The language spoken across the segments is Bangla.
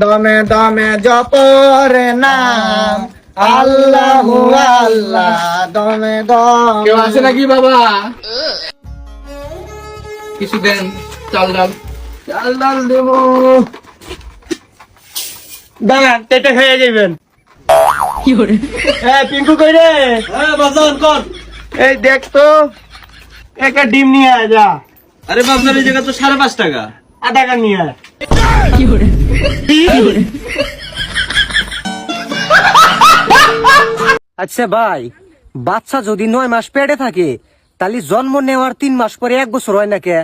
দমে দমে জপরে নাম। আল্লাহ আল্লাহ দমে দমে। কেউ আছে নাকি বাবা? কিছু দেন চাল ডাল। চাল ডাল দেব। দাঁড়ান খেয়ে যাবেন হ্যাঁ পিঙ্কু কই রে? হ্যাঁ বাজান কর। এই দেখ তো একটা ডিম নিয়ে আয় যা। আরে বাজার এই জায়গা তো সাড়ে পাঁচ টাকা। আধা টাকা নিয়ে আয়। আচ্ছা ভাই বাচ্চা যদি নয় মাস পেটে থাকে তাহলে জন্ম নেওয়ার তিন মাস পরে এক বছর হয় না কে?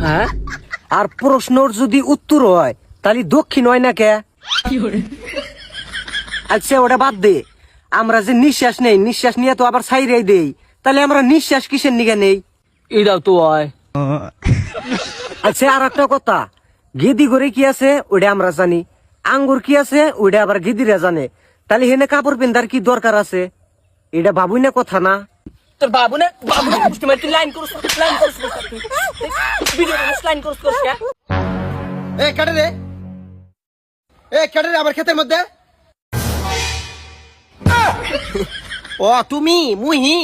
হ্যাঁ? আর প্রশ্নর যদি উত্তর হয় তাহলে দক্ষিণ হয় না কে? আচ্ছা ওটা বাদ দে। আমরা যে নিঃশ্বাস নেই নিঃশ্বাস নিয়ে তো আবার সাইরাই দেই। তাহলে আমরা নিঃশ্বাস কিসের নিগে নেই? এটাও তো হয়। আচ্ছা আর একটা কথা। গেদি করে কি আছে ওটা আমরা জানি। আঙ্গুর কি আছে ওটা আবার গেদিরা জানে। তাহলে হেনে কাপড় পিন্ধার কি দরকার আছে? এটা ভাবুই না কথা না? তোর বাবু না বাবু না বুঝতে লাইন করছ লাইন করছ ভিডিও লাইন করছ করছ এ কেটে রে? এ কেটে রে আবার ক্ষেতের মধ্যে? ও তুমি মুহি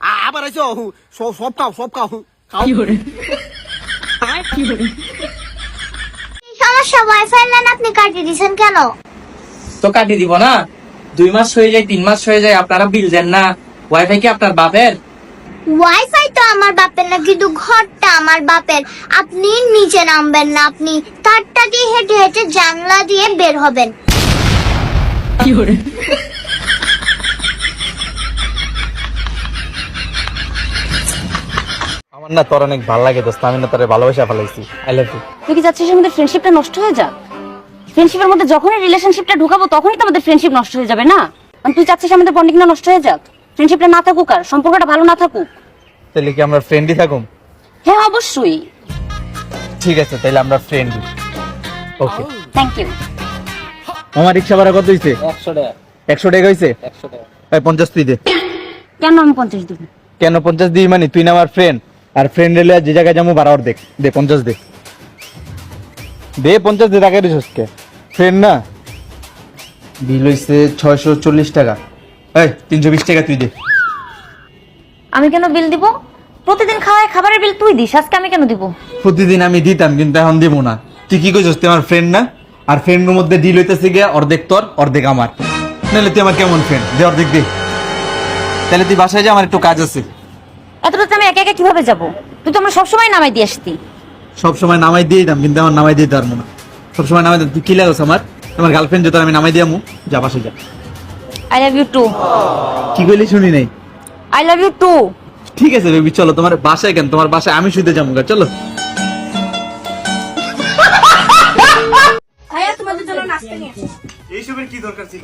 আ- আবার সব সব খাও সব খাও। খাও। সমস্যা ওয়াইফাই ফেললেন আপনি কাটিয়ে দিছেন কেন? তো কাটিয়ে দিব না। দুই মাস হয়ে যায় তিন মাস হয়ে যায় আপনারা বিল দেন না। ওয়াইফাই কি আপনার বাপের? ওয়াইফাই তো আমার বাপের না কিন্তু ঘরটা আমার বাপের। আপনি নিচে নামবেন না আপনি তারটা দিয়ে হেঁটে হেঁটে জানলা দিয়ে বের হবেন। আমার না তোর অনেক ভালো লাগে দোস্ত আমি না তোর ভালোবাসা ফেলাইছি। আই লাভ ইউ তুই কি চাচ্ছিস আমাদের ফ্রেন্ডশিপটা নষ্ট হয়ে যাক? ফ্রেন্ডশিপের মধ্যে যখনই রিলেশনশিপটা ঢুকাবো তখনই তো আমাদের ফ্রেন্ডশিপ নষ্ট হয়ে যাবে না? মানে তুই চাচ্ছিস আমাদের বন্ডিংটা নষ্ট হয়ে যাক? ফ্রেন্ডশিপটা না থাকুক আর সম্পর্কটা ভালো না থাকুক। তাহলে কি আমরা ফ্রেন্ডই থাকুম? হ্যাঁ অবশ্যই। ঠিক আছে তাহলে আমরা ফ্রেন্ডই ওকে থ্যাংক ইউ আমার রিক্সা ভাড়া কত হইছে? একশো টাকা। একশো টাকা হইছে? একশো টাকা। এই পঞ্চাশ তুই দে। কেন আমি পঞ্চাশ দিব? কেন পঞ্চাশ দিই মানে? তুই না আমার ফ্রেন্ড আর ফ্রেন্ড এলে যে জায়গায় যাব ওর দেখ। দে পঞ্চাশ দে। দে পঞ্চাশ দে টাকা দিস কে ফ্রেন্ড না? বিল হইছে ছয়শো চল্লিশ টাকা। এই তিনশো বিশ টাকা তুই দে। আমি কেন বিল দিব? প্রতিদিন খাওয়ায় খাবারের বিল তুই দিস আজকে আমি কেন দিব? প্রতিদিন আমি দিতাম কিন্তু এখন দিব না। তুই কি কইছিস তুই আমার ফ্রেন্ড না? আর ফ্রেন্ডের মধ্যে ডিল হইতেছে গিয়া অর্ধেক তোর অর্ধেক আমার। নাহলে তুই আমার কেমন ফ্রেন্ড দে অর্ধেক দে। তাহলে তুই বাসায় যা আমার একটু কাজ আছে। এত রাতে আমি একা একা কীভাবে যাব? তুই তো আমরা সবসময় নামাই দিয়ে আসতি। সব সময় নামাই দিয়ে দিতাম কিন্তু আমার নামাই দিতে পারব না। সব সময় নামাই দিতাম। তুই কি লাগছ আমার? আমার গার্লফ্রেন্ড যেত আমি নামাই দিয়ামু যা বাসায় যা। আই লাভ ইউ টু কি কইলি শুনি নাই? আই লাভ ইউ টু ঠিক আছে বেবি চলো তোমার বাসায় কেন? তোমার বাসায় আমি শুতে যাব গা, চলো। এইসবের কি দরকার ছিল?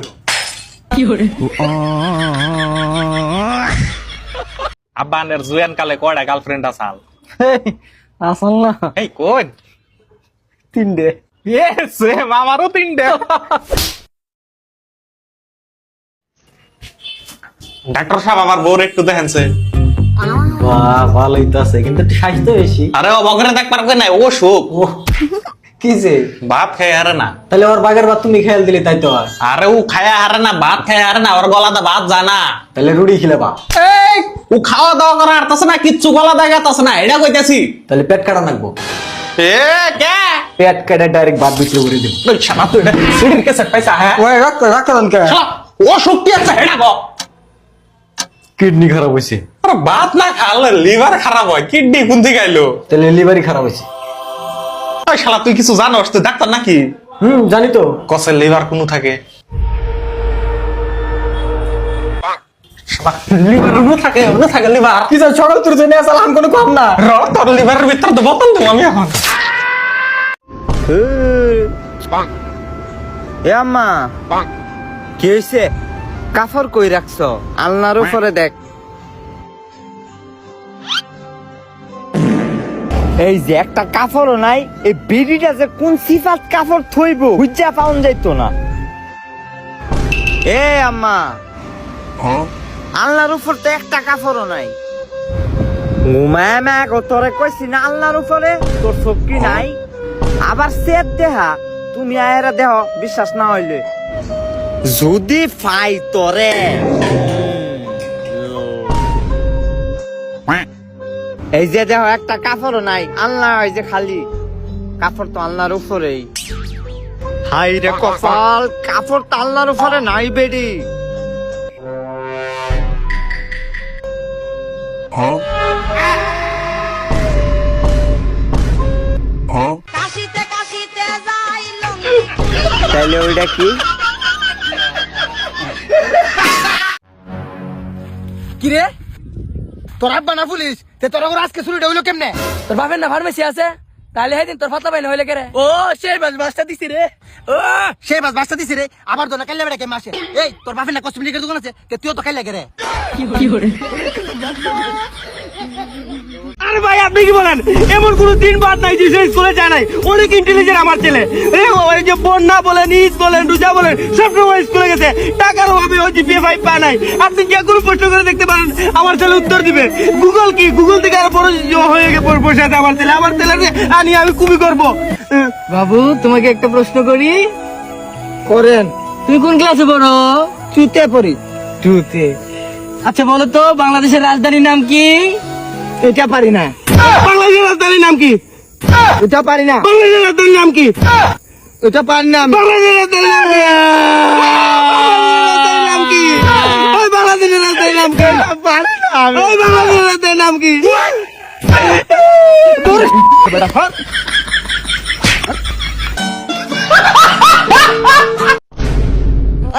আব্বানের জুয়ান কালে কয়টা গার্লফ্রেন্ড আসাল? আসল না। এই কোন তিনটে সেম আমারও তিনটে ডাক্তার সাহেব আমার বউর একটু দেখেনছে ভালোই তো আছে কিন্তু স্বাস্থ্য বেশি। আরে ও বগরে দেখ পারবে না ও সুখ। ও কিসে ভাত খায় হারে না। তাহলে ওর বাগের বাদ তুমি খেয়াল দিলে তাই তো আরে? ও খায় হারে না ভাত খায় হারে না ওর গলাতে ভাত জানা। তাহলে রুড়ি খিলাবা এই ও খাওয়া দাওয়া করা হারতাছে না কিচ্ছু গলা দেখাতাছে না এটা কইতাছি। তাহলে পেট কাটা লাগবো। এ কে? পেট কাটা ডাইরেক্ট বাদ বিক্রি করে দিব। ওই শালা তুই এটা সিডির কেসে পয়সা হ্যাঁ? ওই রাখ রাখ কে? ও শক্তি আছে হেডা গো কিডনি খারাপ হয়েছে আরে ভাত না খালে লিভার খারাপ হয় কিডনি কোন থেকে আইলো? তাহলে লিভারই খারাপ হয়েছে ওই শালা তুই কিছু জানোস? তুই ডাক্তার নাকি? হুম জানি তো। কসের লিভার কোন থাকে? লিভার উনো থাকে উনো থাকে লিভার কি জান সকাল তোর জন্য আসলাম কোনো কম না। র তোর লিভারের ভিতর তো বতন তো আমি এখন। এ আম্মা কি হইছে? কাফর কই রাখছো? আলনার উপরে দেখ। এই যে একটা কাফরও নাই এই বিড়িটা যে কোন সিফাত কাফর থইব হুজ্জা পাউন যাইতো না। এ আম্মা আলনার উপর তো একটা কাফরও নাই। ঘুমায় মা তোরে কইছি না আলনার উপরে তোর সবকি নাই। আবার সেট দেহা তুমি আয়েরা দেহ বিশ্বাস না হইলে। যদি ফাই তরে এই যে দেহ একটা কাপড়ও নাই। আল্লাহ এই যে খালি। কাপড় তো আল্লাহর উপরেই। হাই রে কপাল কাপড় তো আল্লাহর উপরে নাই বেডি। তাইলে ওইটা কি? কিরে? তোর আব্বা না পুলিশ? তে তোর ওর আজকে শুরুটা হইল কেমনে? তোর বাপের না ফার্মেসি আছে? তাহলে হেদিন তোর ফাতলা বাইন হইলে কেরে? ও সেই বাস বাসটা দিছি রে। ও সেই বাস বাসটা দিছি রে। আবার তো না কাইলে বেড়া কেমন আসে এই তোর বাপের না কসমেটিকের দোকান আছে? তে তুইও তো কাইলে কি রে আরে ভাই আপনি কি বলেন? এমন কোন দিন বাদ নাই যে সে স্কুলে যায় নাই। অনেক ইন্টেলিজেন্ট আমার ছেলে। ওই যে বন্যা বলেন ইস বলেন রুজা বলেন সব সময় স্কুলে গেছে। টাকার অভাবে ওই জিপিএ ফাইভ পায় নাই। আপনি যে কোনো প্রশ্ন করে দেখতে পারেন? আমার ছেলে উত্তর দিবে। গুগল কি? গুগল থেকে আরও বড় হয়ে গেছে বসে আছে আমার ছেলে। আমার ছেলে আনি আমি খুবই করব বাবু তোমাকে একটা প্রশ্ন করি। করেন। তুমি কোন ক্লাসে পড়ো? চুতে পড়ি। টুতে আচ্ছা বলো তো বাংলাদেশের রাজধানীর নাম কি? এটা পারি না। বাংলাদেশের রাজধানীর নাম কি? এটা পারি না। বাংলাদেশের রাজধানীর নাম কি? এটা পারি না। বাংলাদেশের রাজধানীর নাম কি? বাংলাদেশের রাজধানীর নাম বাংলাদেশের রাজধানীর নাম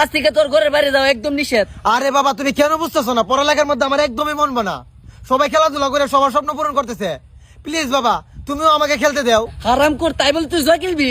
আজ থেকে তোর ঘরের বাইরে যাও একদম নিষেধ। আরে বাবা তুমি কেন বুঝতেছো না? পড়ালেখার মধ্যে আমার একদমই মন না সবাই খেলাধুলা করে সবার স্বপ্ন পূরণ করতেছে। প্লিজ বাবা তুমিও আমাকে খেলতে দাও। হারাম কর তাই বলে তুই জয় খেলবি।